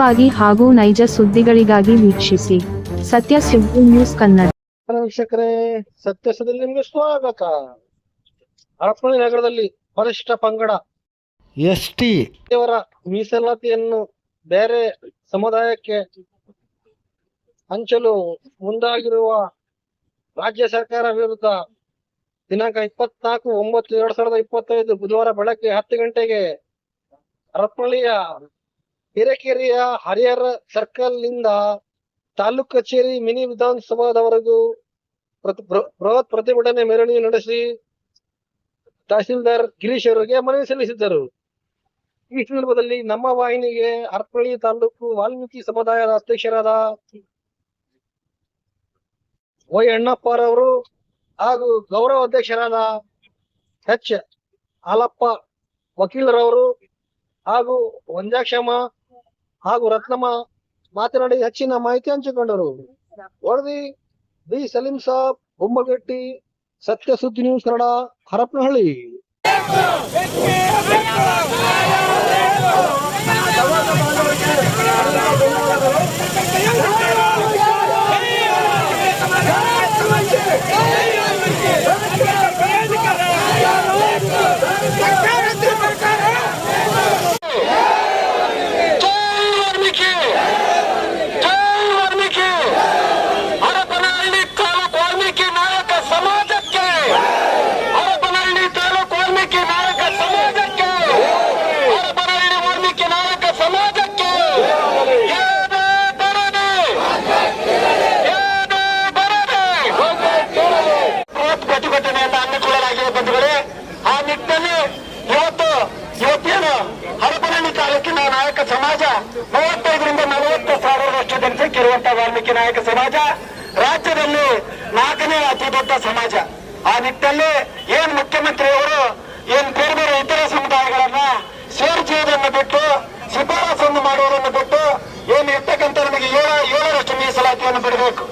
ವಾಗಿ ಹಾಗೂ ನೈಜ ಸುದ್ದಿಗಳಿಗಾಗಿ ವೀಕ್ಷಿಸಿ. ಸತ್ಯ ಸುದ್ದಿ ನ್ಯೂಸ್ ಕನ್ನಡ. ವೀಕ್ಷಕರೇ ಸತ್ಯಸದಲ್ಲಿ ನಿಮಗೆ ಸ್ವಾಗತ. ಹರಪನಹಳ್ಳಿ ನಗರದಲ್ಲಿ ಪರಿಷ್ಠ ಪಂಗಡ. ಎಸ್ ಟಿ ಇವರ ಮೀಸಲಾತಿಯನ್ನು ಬೇರೆ ಸಮುದಾಯಕ್ಕೆ ಹಂಚಲು ಮುಂದಾಗಿರುವ ರಾಜ್ಯ ಸರ್ಕಾರ ವಿರುದ್ಧ ದಿನಾಂಕ ಇಪ್ಪತ್ನಾಲ್ಕು ಒಂಬತ್ತು ಎರಡ್ ಸಾವಿರದ ಇಪ್ಪತ್ತೈದು ಬುಧವಾರ ಬೆಳಗ್ಗೆ ಹತ್ತು ಗಂಟೆಗೆ ಹರಪನಹಳ್ಳಿಯ ಹಿರೇಕೆರೆಯ ಹರಿಹರ ಸರ್ಕಲ್ನಿಂದ ತಾಲೂಕ್ ಕಚೇರಿ ಮಿನಿ ವಿಧಾನಸಭಾದವರೆಗೂ ಬೃಹತ್ ಪ್ರತಿಭಟನೆ ಮೆರವಣಿಗೆ ನಡೆಸಿ ತಹಸೀಲ್ದಾರ್ ಗಿರೀಶ್ ಅವರಿಗೆ ಮನವಿ ಸಲ್ಲಿಸಿದ್ದರು. ಈ ಸಂದರ್ಭದಲ್ಲಿ ನಮ್ಮ ವಾಹಿನಿಗೆ ಹರಪಳ್ಳಿ ತಾಲೂಕು ವಾಲ್ಮೀಕಿ ಸಮುದಾಯದ ಅಧ್ಯಕ್ಷರಾದ ವೈ ಅಣ್ಣಪ್ಪರವರು ಹಾಗೂ ಗೌರವ ಅಧ್ಯಕ್ಷರಾದ ಎಚ್ ಹಾಲಪ್ಪ ವಕೀಲರವರು ಹಾಗೂ ವಂಜಾಕ್ಷಮ್ಮ ಹಾಗೂ ರತ್ನಮ್ಮ ಮಾತನಾಡಿ ಹೆಚ್ಚಿನ ಮಾಹಿತಿ ಹಂಚಿಕೊಂಡರು. ವರದಿ ಬಿ. ಸಲೀಂ ಸಾಬ್ ಬೊಮ್ಮಗಟ್ಟಿ ಸತ್ಯ ಸುದ್ದಿ ನ್ಯೂಸ್ ಕನ್ನಡ, ಹರಪನಹಳ್ಳಿ ತಾಲೂಕು ವಾಲ್ಮೀಕಿ ನಾಯಕ ಸಮಾಜಕ್ಕೆ ಹರಪನಹಳ್ಳಿ ತಾಲೂಕು ವಾಲ್ಮೀಕಿ ನಾಯಕ ಸಮಾಜಕ್ಕೆ ಹರಪನಹಳ್ಳಿ ವಾಲ್ಮೀಕಿ ನಾಯಕ ಸಮಾಜಕ್ಕೆ ಏನೇ ಬರದೆ ಏನೇ ಬರದೆ ಬೃಹತ್ ಪ್ರತಿಭಟನೆಯನ್ನು ಹಮ್ಮಿಕೊಳ್ಳಲಾಗಿದೆ ಬಂಧುಗಳೇ ಆ ನಿಟ್ಟಿನಲ್ಲಿ ಇವತ್ತು ಇವತ್ತೇನು ಹರಪನಹಳ್ಳಿ ತಾಲೂಕಿನ ನಾಯಕ ಸಮಾಜ ಮೂವತ್ತೈದರಿಂದ ನಲವತ್ತು ಸಾವಿರದಷ್ಟು ಜನಸಂಖ್ಯೆ ಇರುವಂತಹ ವಾಲ್ಮೀಕಿ ನಾಯಕ ಸಮಾಜ, ರಾಜ್ಯದಲ್ಲಿ ನಾಲ್ಕನೇ ಅತಿ ದೊಡ್ಡ ಸಮಾಜ. ಆ ನಿಟ್ಟಲ್ಲಿ ಏನ್ ಮುಖ್ಯಮಂತ್ರಿಯವರು ಏನ್ ಬೇರೆ ಇತರ ಸಮುದಾಯಗಳನ್ನ ಸೇರಿಸುವುದನ್ನು ಬಿಟ್ಟು, ಶಿಫಾರಸನ್ನು ಮಾಡುವುದನ್ನು ಬಿಟ್ಟು, ಏನ್ ಇರ್ತಕ್ಕಂಥ ನಮಗೆ ಏಳು, ಏಳರಷ್ಟು ಮೀಸಲಾತಿಯನ್ನು ಬಿಡಬೇಕು.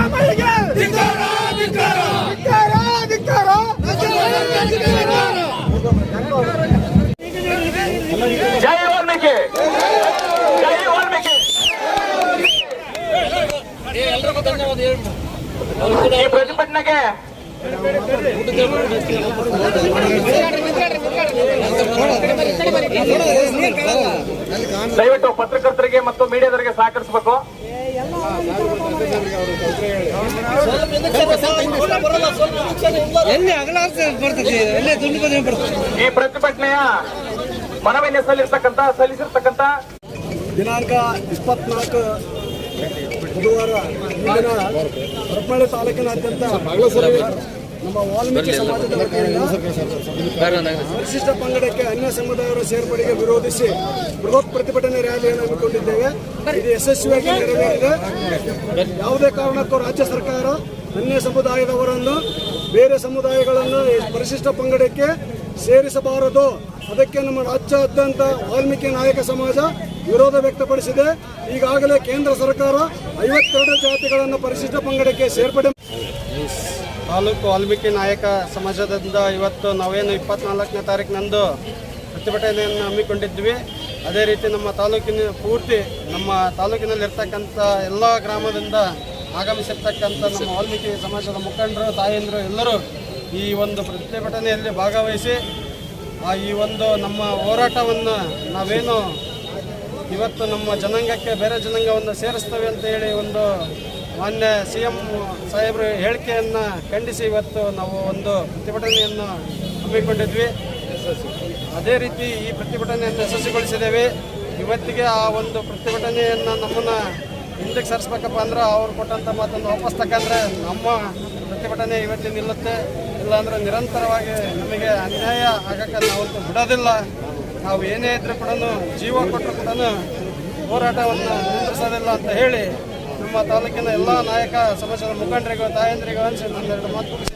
ಸಿದ್ದರಾಮಯ್ಯಗೆ ಧಿಕ್ಕಾರ ಧಿಕ್ಕಾರ ಧಿಕ್ಕಾರ ಧಿಕ್ಕಾರ ರಾಜ್ಯ ಸರ್ಕಾರಕ್ಕೆ ಧಿಕ್ಕಾರ ಜೈ ವಾಲ್ಮೀಕಿ. ಜೈ ವಾಲ್ಮೀಕಿ. ಈ ಪ್ರತಿಭಟನೆಗೆ ದಯವಿಟ್ಟು ಪತ್ರಕರ್ತರಿಗೆ ಮತ್ತು ಮೀಡಿಯಾದವರಿಗೆ ಸಹಕರಿಸಬೇಕು ಈ ಪ್ರತಿಭಟನೆಯ ಮನವಿಯನ್ನು ಸಲ್ಲಿರ್ತಕ್ಕಂತ ಸಲ್ಲಿಸಿರ್ತಕ್ಕಂತ ದಿನಾಂಕ ಇಪ್ಪತ್ನಾಲ್ಕು ಬುಧವಾರ ಹರಪನಹಳ್ಳಿ ತಾಲೂಕಿನಾದ್ಯಂತ ನಮ್ಮ ವಾಲ್ಮೀಕಿ ಸಮಾಜದ ಪರಿಶಿಷ್ಟ ಪಂಗಡಕ್ಕೆ ಅನ್ಯ ಸಮುದಾಯರ ಸೇರ್ಪಡೆಗೆ ವಿರೋಧಿಸಿ ಬೃಹತ್ ಪ್ರತಿಭಟನೆ ರ್ಯಾಲಿಯನ್ನು ಹಮ್ಮಿಕೊಂಡಿದ್ದೇವೆ. ಇದು ಯಶಸ್ವಿಯಾಗಿ ನೆರವೇರಿದೆ. ಯಾವುದೇ ಕಾರಣಕ್ಕೂ ರಾಜ್ಯ ಸರ್ಕಾರ ಅನ್ಯ ಸಮುದಾಯದವರನ್ನು ಬೇರೆ ಸಮುದಾಯಗಳನ್ನು ಪರಿಶಿಷ್ಟ ಪಂಗಡಕ್ಕೆ ಸೇರಿಸಬಾರದು. ಅದಕ್ಕೆ ನಮ್ಮ ರಾಜ್ಯಾದ್ಯಂತ ವಾಲ್ಮೀಕಿ ನಾಯಕ ಸಮಾಜ ವಿರೋಧ ವ್ಯಕ್ತಪಡಿಸಿದೆ. ಈಗಾಗಲೇ ಕೇಂದ್ರ ಸರ್ಕಾರ ಐವತ್ತೆರಡು ಜಾತಿಗಳನ್ನು ಪರಿಶಿಷ್ಟ ಪಂಗಡಕ್ಕೆ ಸೇರ್ಪಡೆ ತಾಲೂಕು ವಾಲ್ಮೀಕಿ ನಾಯಕ ಸಮಾಜದಿಂದ ಇವತ್ತು ನಾವೇನು ಇಪ್ಪತ್ನಾಲ್ಕನೇ ತಾರೀಕಿನಂದು ಪ್ರತಿಭಟನೆಯನ್ನು ಹಮ್ಮಿಕೊಂಡಿದ್ವಿ. ಅದೇ ರೀತಿ ನಮ್ಮ ತಾಲೂಕಿನ ಪೂರ್ತಿ ನಮ್ಮ ತಾಲೂಕಿನಲ್ಲಿರ್ತಕ್ಕಂಥ ಎಲ್ಲ ಗ್ರಾಮದಿಂದ ಆಗಮಿಸಿರ್ತಕ್ಕಂಥ ನಮ್ಮ ವಾಲ್ಮೀಕಿ ಸಮಾಜದ ಮುಖಂಡರು, ತಾಯಂದರು ಎಲ್ಲರೂ ಈ ಒಂದು ಪ್ರತಿಭಟನೆಯಲ್ಲಿ ಭಾಗವಹಿಸಿ ಈ ಒಂದು ನಮ್ಮ ಹೋರಾಟವನ್ನು ನಾವೇನು ಇವತ್ತು ನಮ್ಮ ಜನಾಂಗಕ್ಕೆ ಬೇರೆ ಜನಾಂಗವನ್ನು ಸೇರಿಸ್ತೇವೆ ಅಂತ ಹೇಳಿ ಒಂದು ಮಾನ್ಯ ಸಿ ಎಂ ಸಾಹೇಬ್ರ ಹೇಳಿಕೆಯನ್ನು ಖಂಡಿಸಿ ಇವತ್ತು ನಾವು ಒಂದು ಪ್ರತಿಭಟನೆಯನ್ನು ಹಮ್ಮಿಕೊಂಡಿದ್ವಿ. ಅದೇ ರೀತಿ ಈ ಪ್ರತಿಭಟನೆಯನ್ನು ಯಶಸ್ವಿಗೊಳಿಸಿದ್ದೇವೆ. ಇವತ್ತಿಗೆ ಆ ಒಂದು ಪ್ರತಿಭಟನೆಯನ್ನು ನಮ್ಮನ್ನು ಹಿಂದಕ್ಕೆ ಸರಿಸ್ಬೇಕಪ್ಪ ಅಂದ್ರೆ ಅವ್ರು ಕೊಟ್ಟಂಥ ಮಾತನ್ನು ವಾಪಸ್ ತಕ್ಕಂದ್ರೆ ನಮ್ಮ ಪ್ರತಿಭಟನೆ ಇವತ್ತಿನ ನಿಲ್ಲುತ್ತೆ. ಇಲ್ಲಾಂದ್ರೆ ನಿರಂತರವಾಗಿ ನಮಗೆ ಅನ್ಯಾಯ ಆಗಕ್ಕೆ ನಾವಂತೂ ಬಿಡೋದಿಲ್ಲ. ನಾವು ಏನೇ ಇದ್ರೂ ಕೂಡ ಜೀವ ಕೊಟ್ಟರು ಕೂಡ ಹೋರಾಟವನ್ನು ನಿಲ್ಲಿಸೋದಿಲ್ಲ ಅಂತ ಹೇಳಿ ನಮ್ಮ ತಾಲೂಕಿನ ಎಲ್ಲ ನಾಯಕ ಸಮಾಜದ ಮುಖಂಡರಿಗೂ ತಾಯಂದ್ರಿಗೂ ಅನಿಸಿ ನನ್ನೆರಡು ಮಾತು ಮುಗಿಸಿ.